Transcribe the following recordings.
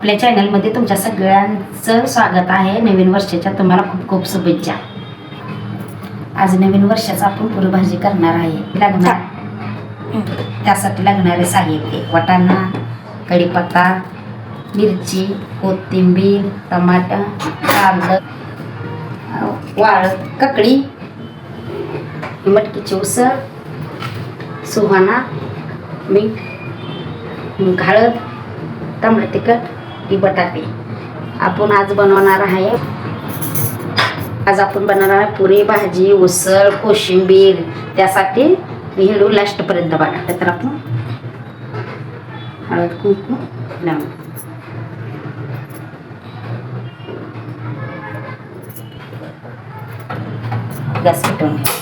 आपल्या चॅनलमध्ये तुमच्या सगळ्यांचं स्वागत आहे. नवीन वर्षाच्या तुम्हाला खूप खूप शुभेच्छा. आज नवीन वर्षाचा आपण पुरीभाजी करणार आहे. लागणार. त्यासाठी लागणारे साहित्य वाटाणा कढीपत्ता मिरची कोथिंबीर टमाटर कांद वाळ ककडी मटकीची उसळ सुहाणा मीठ हळद तांबडं तिखट ही बटाटे. आपण आज बनवणार आहे. आज आपण बनवणार आहे पुरी भाजी उसळ कोशिंबीर. त्यासाठी हिडू लास्टपर्यंत बघा. तर आपण हळद कुंकू लावू. गॅस पेटवून घ्या.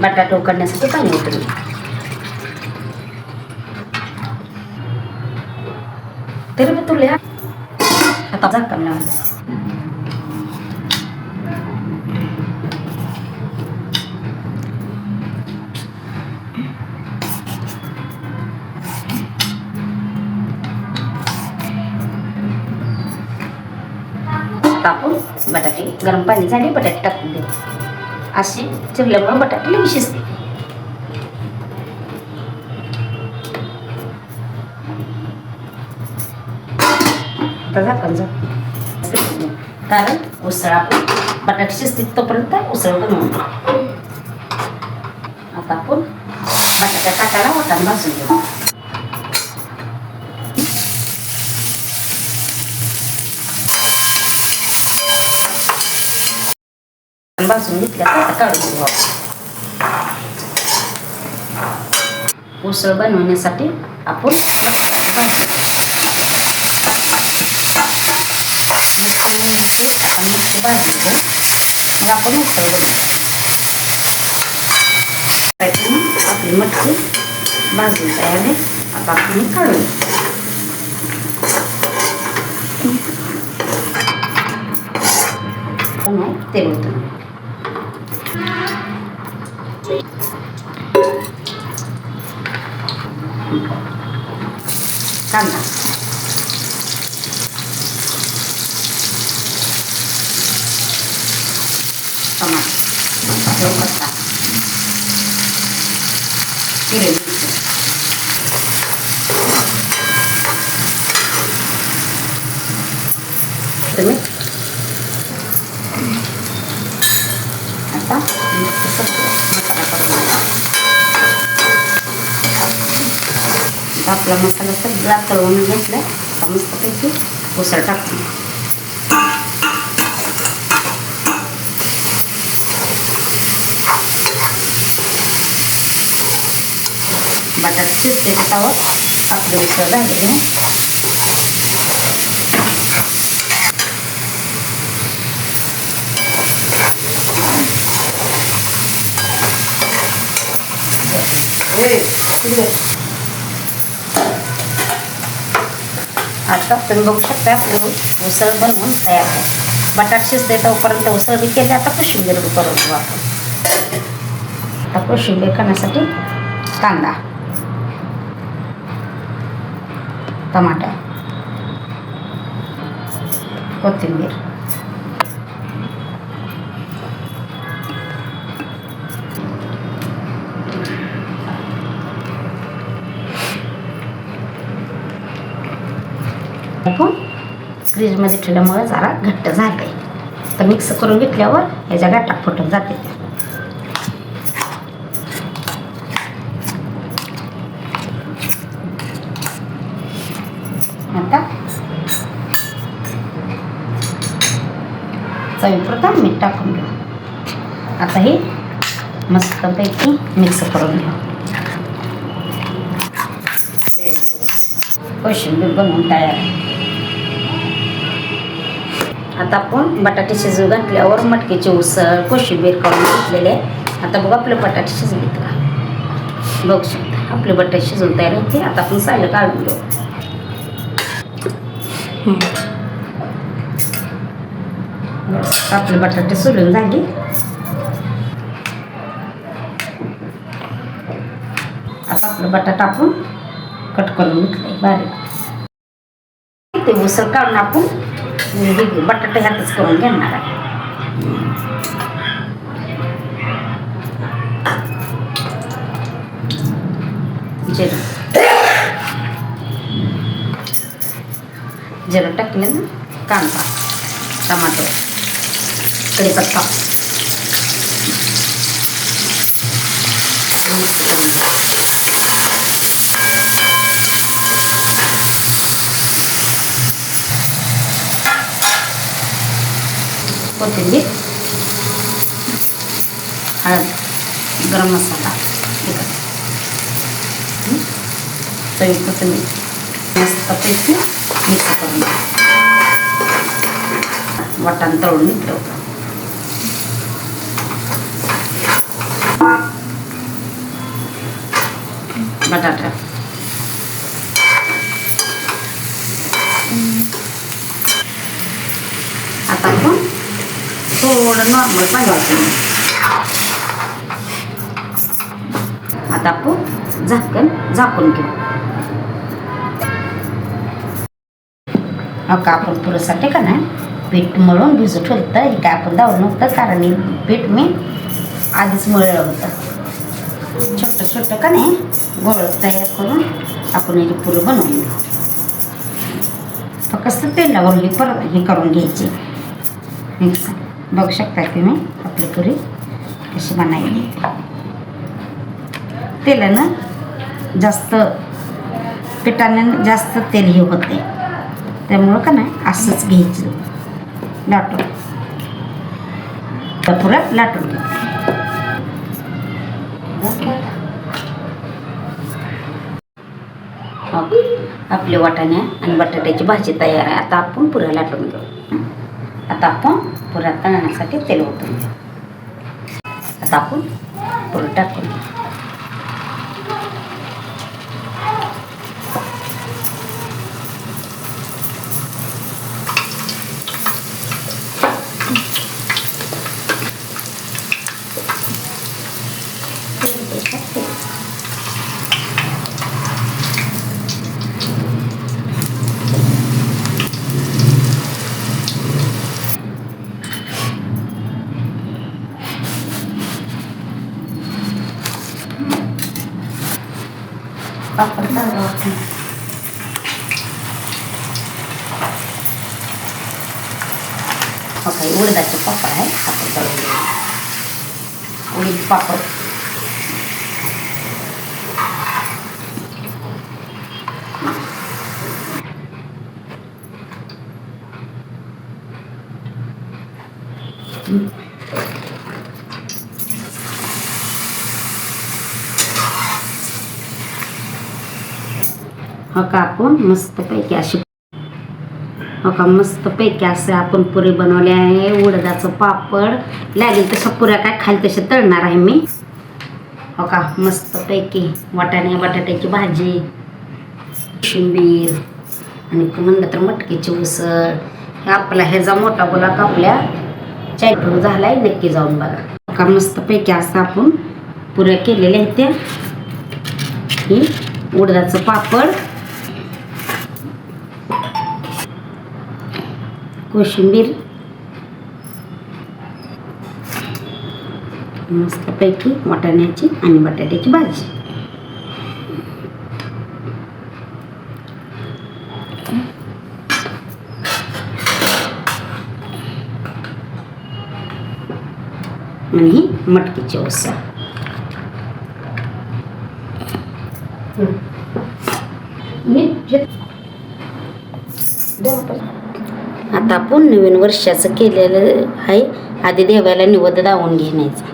बटाटा उकडण्यासाठी पाणी उतरून तरी मी तुला. आता झाकण लावायचं टाकून बटाटे गरम पाणी झाले बटाटे टाकून दे. असे चिरल्यामुळे बटाटे लगेच शिजते आता झाकण झाक कारण उसळ आपण बटाटे शिजते तोपर्यंत उसळ बनवून आता आपण बटाट्या टाकायला वाटाण भाजून घेऊ. भाजून घेतल्या आता काढून घेऊ उसळ बनवण्यासाठी आपण बटाट्याची भाजून घेऊ मग आपण उसळ बनवू त्यातून आपली मटकी भाजून तयार आहे आता आपण हे काढून घेऊ. पण आहे तेल होतं कांदा टमाटर कढीपत्ता हिरवी मिरची आता मसाला करून घ्या. आता आपला मसाला सगळा तळवून घेतला मस्तपैकी उसळ टाकतो बटाटा शिजते तवा आपली उसळ झालेली आहे आता तुम्ही बघू शकता आपली उसळ बनवून तयार आहे. बटाट शिजते तोपर्यंत उसळ बी केली आता कोशिंबीर करून घेऊ आपण. आता कोशिंबीर करण्यासाठी कांदा. टमाटा कोथिंबीर फ्रीजमध्ये ठेवल्यामुळे जरा घट्ट झालं आहे तर मिक्स करून घेतल्यावर ह्याच्या गाठा फुटून जाते त्या आता चवीपुरता मीठ टाकून घेऊ. आता हे मस्तपैकी मिक्स करून घेऊ. कोशिंबीर बनवून तयार. आहे आता आपण बटाटे शिजवून घातल्यावर मटकीची उसळ कोशिंबीर काढून घेतलेले आहे. आता बघू आपले बटाटे शिजलेत का. बघू शकता आपले बटाटे शिजवून तयार होते आता आपण सायला काढून घेऊ. आपले बटाटे सोलून झाले आता आपलं बटाटा आपण कट करून घेतलंय बारीक ते उसळ काढून आपण हे बटाटा ह्यातच करून घेणार आहे जिरं जिरं टाकलं ना कांदा टमाटो कढीपत्ता मिक्स करून घ्या. कोथिंबीर हळद गरम मसाला तिखट हं? चवी कोथिंबीर बटाटा. आता आपण थोडं नॉर्मल पाणी वापरून आता आपण झाकण झाकून घेऊ. हो का आपण पुरेसाठी का नाही? पीठ मळून भिजू ठेवलं हे काय आपण दावलं नव्हतं कारण हे पीठ मी आधीच मळलं होतं. छोटं छोटं का नाही गोळ तयार करून आपण याची पुरं बनवून घेऊ फक्त तेलावर हे परत हे करून घ्यायची मिक्स बघू शकता तुम्ही आपली पुरी कशी बनायली तेलानं जास्त पिठानं जास्त तेल हे होते त्यामुळं का नाही असंच घ्यायचं लाटून तर पुरं लाटून घेते हो, आपले वाटाणे आणि बटाट्याची भाजी तयार आहे. आता आपण पुऱ्या लाटून घेऊ आता आपण पुऱ्या तळण्यासाठी तेल ओतून घेऊ. आता आपण पुरं टाकून घेऊ. पापड तळायचे. हो काही उडदाचे पापड आहे पापड तळून हो का आपण? मस्तपैकी अशी हो का? मस्तपैकी असं आपण पुरे बनवले आहे. उडदाचं पापड. लागेल तशा पुऱ्या काय खाली तसे तळणार आहे मी. हो का? मस्तपैकी वाटाणे बटाट्याची भाजी शिंबीर आणि म्हणलं तर मटकीची उसळ. हे आपला ह्याचा मोठा गुलाब आपल्या चायटून झालाय. नक्की जाऊन बघा. हो का? मस्तपैकी असं आपण पुऱ्या केलेल्या आहेत त्या. ही उडदाचं पापड. कोशिंबीर. मस्तपैकी वाटाण्याची आणि बटाट्याची भाजी. आणि ही मटकीची मीठ आता आपण नवीन वर्षाचं केलेलं आहे. आधी देवाला निवद दावून घेण्याचं.